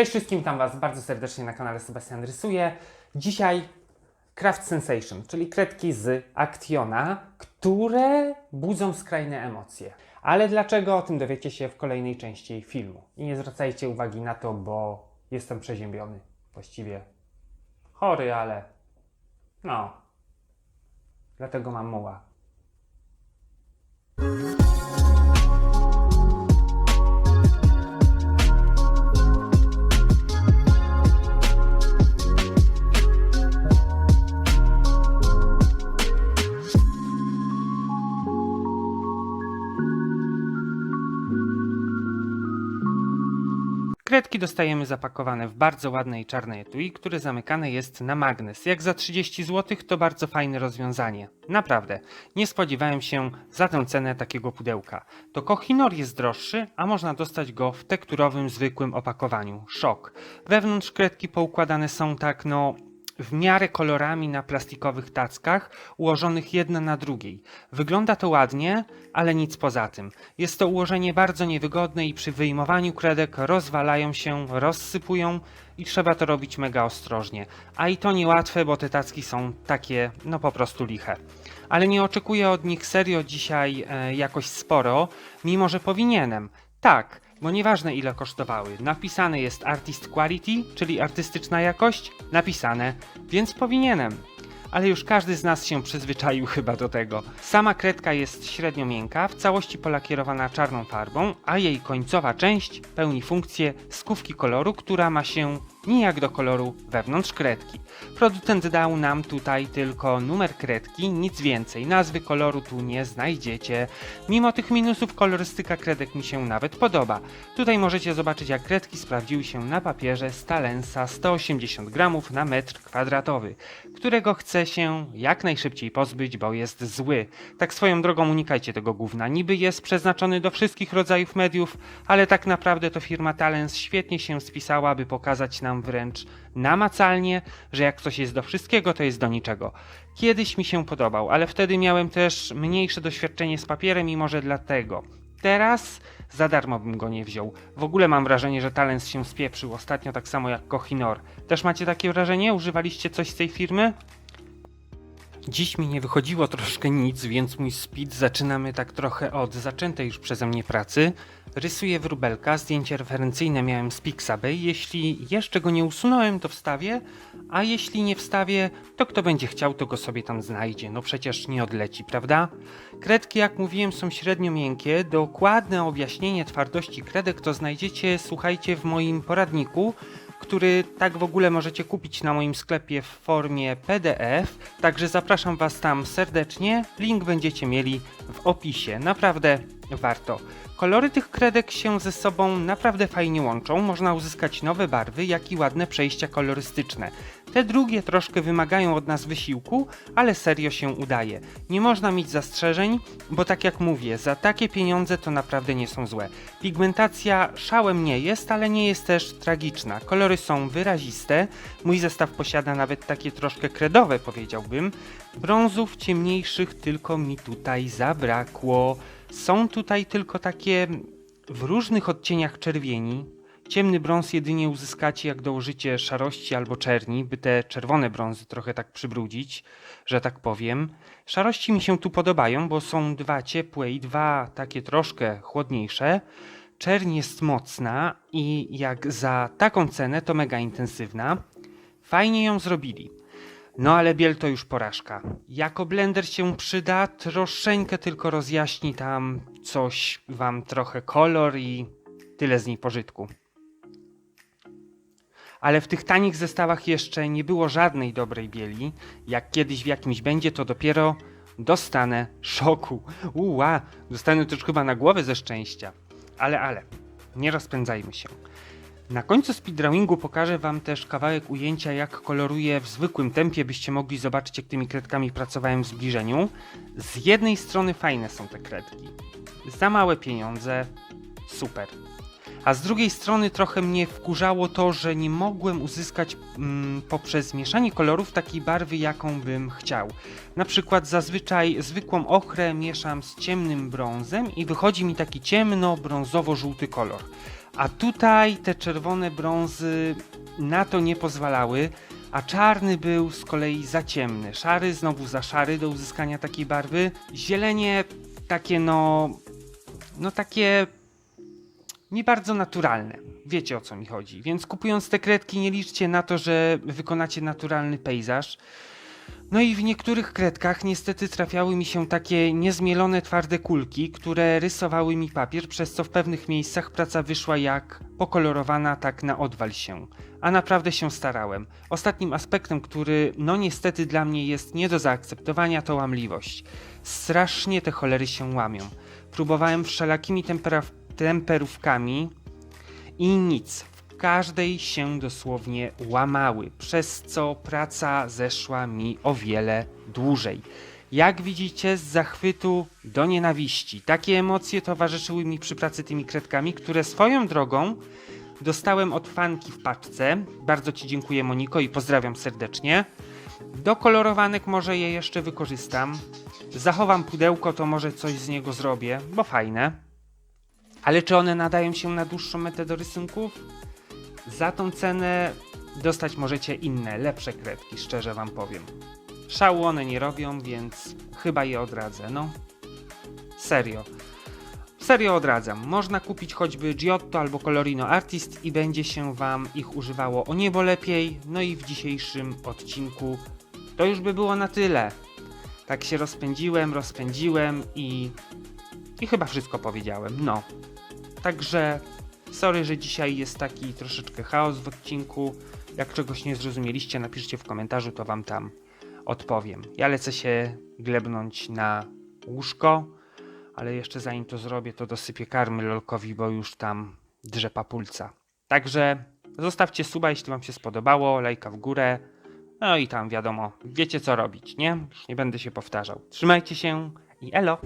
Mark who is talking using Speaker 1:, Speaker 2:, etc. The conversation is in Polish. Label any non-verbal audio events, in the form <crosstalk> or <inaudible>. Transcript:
Speaker 1: Cześć wszystkim, witam Was bardzo serdecznie na kanale Sebastian Rysuje. Dzisiaj Craft Sensation, czyli kredki z Actiona, które budzą skrajne emocje. Ale dlaczego o tym dowiecie się w kolejnej części filmu. I nie zwracajcie uwagi na to, bo jestem przeziębiony. Właściwie chory, ale no. Dlatego mam muła. Kredki dostajemy zapakowane w bardzo ładnej czarnej etui, które zamykane jest na magnes. Jak za 30 zł to bardzo fajne rozwiązanie. Naprawdę, nie spodziewałem się za tę cenę takiego pudełka. To Kohinoor jest droższy, a można dostać go w tekturowym, zwykłym opakowaniu. Szok. Wewnątrz kredki poukładane są tak, no, w miarę kolorami na plastikowych tackach, ułożonych jedna na drugiej. Wygląda to ładnie, ale nic poza tym. Jest to ułożenie bardzo niewygodne i przy wyjmowaniu kredek rozwalają się, rozsypują i trzeba to robić mega ostrożnie. A i to niełatwe, bo te tacki są takie, no po prostu liche. Ale nie oczekuję od nich serio dzisiaj e, jakoś sporo, mimo że powinienem. Tak, bo nieważne ile kosztowały, napisane jest Artist Quality, czyli artystyczna jakość, napisane, więc powinienem. Ale już każdy z nas się przyzwyczaił <laughs> chyba do tego. Sama kredka jest średnio miękka, w całości polakierowana czarną farbą, a jej końcowa część pełni funkcję skówki koloru, która ma się nijak do koloru wewnątrz kredki. Producent dał nam tutaj tylko numer kredki, nic więcej. Nazwy koloru tu nie znajdziecie. Mimo tych minusów kolorystyka kredek mi się nawet podoba. Tutaj możecie zobaczyć jak kredki sprawdziły się na papierze Stalensa 180 gramów na metr kwadratowy, którego chce się jak najszybciej pozbyć, bo jest zły. Tak swoją drogą unikajcie tego gówna. Niby jest przeznaczony do wszystkich rodzajów mediów, ale tak naprawdę to firma Talens świetnie się spisała, by pokazać nam wręcz namacalnie, że jak coś jest do wszystkiego, to jest do niczego. Kiedyś mi się podobał, ale wtedy miałem też mniejsze doświadczenie z papierem i może dlatego. Teraz za darmo bym go nie wziął. W ogóle mam wrażenie, że Talens się spieprzył ostatnio tak samo jak Kohinoor. Też macie takie wrażenie? Używaliście coś z tej firmy? Dziś mi nie wychodziło troszkę nic, więc mój speed zaczynamy tak trochę od zaczętej już przeze mnie pracy. Rysuję wróbelka, zdjęcie referencyjne miałem z Pixabay. Jeśli jeszcze go nie usunąłem, to wstawię, a jeśli nie wstawię, to kto będzie chciał, to go sobie tam znajdzie. No przecież nie odleci, prawda? Kredki, jak mówiłem, są średnio miękkie. Dokładne objaśnienie twardości kredek to znajdziecie, słuchajcie, w moim poradniku który tak w ogóle możecie kupić na moim sklepie w formie PDF. Także zapraszam Was tam serdecznie. Link będziecie mieli w opisie. Naprawdę warto. Kolory tych kredek się ze sobą naprawdę fajnie łączą. Można uzyskać nowe barwy, jak i ładne przejścia kolorystyczne. Te drugie troszkę wymagają od nas wysiłku, ale serio się udaje. Nie można mieć zastrzeżeń, bo tak jak mówię, za takie pieniądze to naprawdę nie są złe. Pigmentacja szałem nie jest, ale nie jest też tragiczna. Kolory są wyraziste. Mój zestaw posiada nawet takie troszkę kredowe, powiedziałbym. Brązów ciemniejszych tylko mi tutaj zabrakło. Są tutaj tylko takie w różnych odcieniach czerwieni. Ciemny brąz jedynie uzyskacie jak dołożycie szarości albo czerni, by te czerwone brązy trochę tak przybrudzić, że tak powiem. Szarości mi się tu podobają, bo są dwa ciepłe i dwa takie troszkę chłodniejsze. Czerń jest mocna i jak za taką cenę to mega intensywna. Fajnie ją zrobili. No ale biel to już porażka. Jako blender się przyda, troszeczkę tylko rozjaśni tam coś wam trochę kolor i tyle z niej pożytku. Ale w tych tanich zestawach jeszcze nie było żadnej dobrej bieli. Jak kiedyś w jakimś będzie, to dopiero dostanę szoku. Uła, dostanę też chyba na głowę ze szczęścia. Ale, ale, nie rozpędzajmy się. Na końcu speedrawingu pokażę Wam też kawałek ujęcia, jak koloruję w zwykłym tempie, byście mogli zobaczyć, jak tymi kredkami pracowałem w zbliżeniu. Z jednej strony fajne są te kredki. Za małe pieniądze, super. A z drugiej strony trochę mnie wkurzało to, że nie mogłem uzyskać mm, poprzez mieszanie kolorów takiej barwy, jaką bym chciał. Na przykład zazwyczaj zwykłą ochrę mieszam z ciemnym brązem i wychodzi mi taki ciemno-brązowo-żółty kolor. A tutaj te czerwone brązy na to nie pozwalały, a czarny był z kolei za ciemny. Szary znowu za szary do uzyskania takiej barwy. Zielenie takie no. No takie. Nie bardzo naturalne. Wiecie o co mi chodzi. Więc kupując te kredki, nie liczcie na to, że wykonacie naturalny pejzaż. No i w niektórych kredkach niestety trafiały mi się takie niezmielone twarde kulki, które rysowały mi papier, przez co w pewnych miejscach praca wyszła jak pokolorowana, tak na odwal się. A naprawdę się starałem. Ostatnim aspektem, który no niestety dla mnie jest nie do zaakceptowania, to łamliwość. Strasznie te cholery się łamią. Próbowałem wszelakimi tempera- temperówkami i nic. W każdej się dosłownie łamały, przez co praca zeszła mi o wiele dłużej. Jak widzicie, z zachwytu do nienawiści. Takie emocje towarzyszyły mi przy pracy tymi kredkami, które swoją drogą dostałem od fanki w paczce. Bardzo Ci dziękuję, Moniko, i pozdrawiam serdecznie. Do kolorowanek może je jeszcze wykorzystam. Zachowam pudełko, to może coś z niego zrobię, bo fajne. Ale czy one nadają się na dłuższą metę do rysunków? Za tą cenę dostać możecie inne, lepsze kredki, szczerze wam powiem. Szału one nie robią, więc chyba je odradzę, no. Serio. Serio odradzam. Można kupić choćby Giotto albo Colorino Artist i będzie się wam ich używało o niebo lepiej. No i w dzisiejszym odcinku to już by było na tyle. Tak się rozpędziłem, rozpędziłem i... I chyba wszystko powiedziałem, no. Także sorry, że dzisiaj jest taki troszeczkę chaos w odcinku. Jak czegoś nie zrozumieliście, napiszcie w komentarzu, to wam tam odpowiem. Ja lecę się glebnąć na łóżko, ale jeszcze zanim to zrobię, to dosypię karmy lolkowi, bo już tam drze papulca. Także zostawcie suba, jeśli wam się spodobało, lajka w górę. No i tam wiadomo, wiecie co robić, nie? Już nie będę się powtarzał. Trzymajcie się i elo!